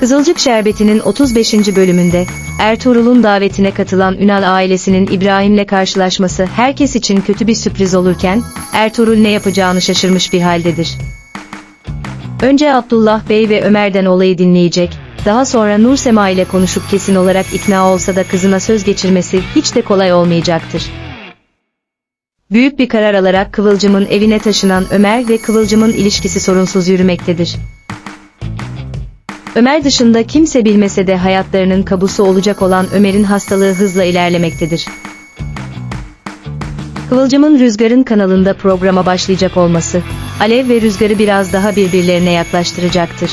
Kızılcık Şerbeti'nin 35. bölümünde Ertuğrul'un davetine katılan Ünal ailesinin İbrahim'le karşılaşması herkes için kötü bir sürpriz olurken Ertuğrul ne yapacağını şaşırmış bir haldedir. Önce Abdullah Bey ve Ömer'den olayı dinleyecek, daha sonra Nur Sema ile konuşup kesin olarak ikna olsa da kızına söz geçirmesi hiç de kolay olmayacaktır. Büyük bir karar alarak Kıvılcım'ın evine taşınan Ömer ve Kıvılcım'ın ilişkisi sorunsuz yürümektedir. Ömer dışında kimse bilmese de hayatlarının kabusu olacak olan Ömer'in hastalığı hızla ilerlemektedir. Kıvılcım'ın Rüzgar'ın kanalında programa başlayacak olması, Alev ve Rüzgar'ı biraz daha birbirlerine yaklaştıracaktır.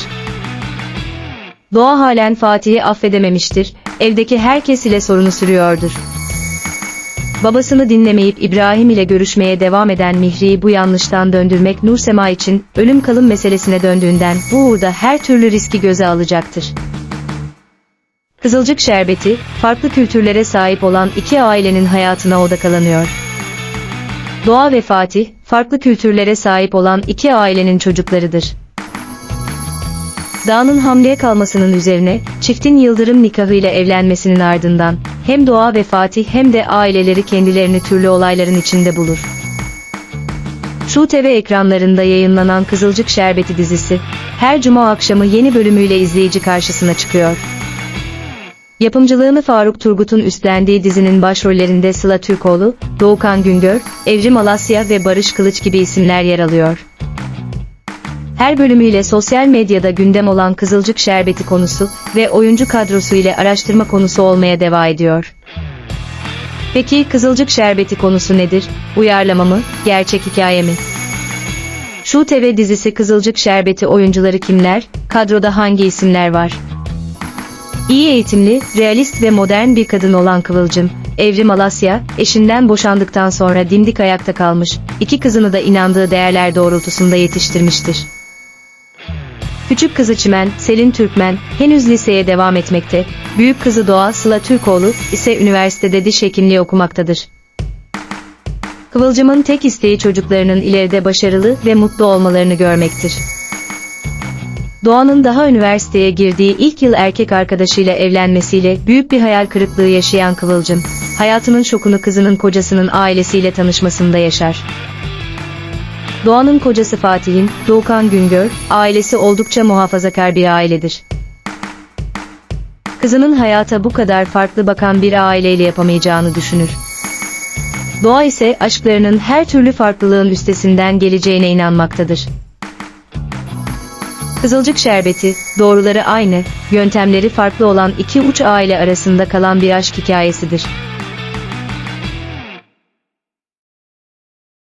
Doğa halen Fatih'i affedememiştir, evdeki herkes ile sorunu sürüyordur. Babasını dinlemeyip İbrahim ile görüşmeye devam eden Mihri'yi bu yanlıştan döndürmek Nursema için ölüm kalım meselesine döndüğünden bu uğurda her türlü riski göze alacaktır. Kızılcık Şerbeti, farklı kültürlere sahip olan iki ailenin hayatına odaklanıyor. Doğa ve Fatih, farklı kültürlere sahip olan iki ailenin çocuklarıdır. Dağ'ın hamleye kalmasının üzerine, çiftin yıldırım nikahıyla evlenmesinin ardından, hem Doğa ve Fatih hem de aileleri kendilerini türlü olayların içinde bulur. Şu TV ekranlarında yayınlanan Kızılcık Şerbeti dizisi, her cuma akşamı yeni bölümüyle izleyici karşısına çıkıyor. Yapımcılığını Faruk Turgut'un üstlendiği dizinin başrollerinde Sıla Türkoğlu, Doğukan Güngör, Evrim Alasya ve Barış Kılıç gibi isimler yer alıyor. Her bölümüyle sosyal medyada gündem olan Kızılcık Şerbeti konusu ve oyuncu kadrosu ile araştırma konusu olmaya devam ediyor. Peki Kızılcık Şerbeti konusu nedir? Uyarlama mı, gerçek hikaye mi? Şu TV dizisi Kızılcık Şerbeti oyuncuları kimler, kadroda hangi isimler var? İyi eğitimli, realist ve modern bir kadın olan Kıvılcım, Evrim Alasya, eşinden boşandıktan sonra dimdik ayakta kalmış, iki kızını da inandığı değerler doğrultusunda yetiştirmiştir. Küçük kızı Çimen, Selin Türkmen, henüz liseye devam etmekte, büyük kızı Doğa Sıla Türkoğlu ise üniversitede diş hekimliği okumaktadır. Kıvılcım'ın tek isteği çocuklarının ileride başarılı ve mutlu olmalarını görmektir. Doğan'ın daha üniversiteye girdiği ilk yıl erkek arkadaşıyla evlenmesiyle büyük bir hayal kırıklığı yaşayan Kıvılcım, hayatının şokunu kızının kocasının ailesiyle tanışmasında yaşar. Doğan'ın kocası Fatih'in, Doğukan Güngör, ailesi oldukça muhafazakar bir ailedir. Kızının hayata bu kadar farklı bakan bir aileyle yapamayacağını düşünür. Doğa ise aşklarının her türlü farklılığın üstesinden geleceğine inanmaktadır. Kızılcık Şerbeti, doğruları aynı, yöntemleri farklı olan iki uç aile arasında kalan bir aşk hikayesidir.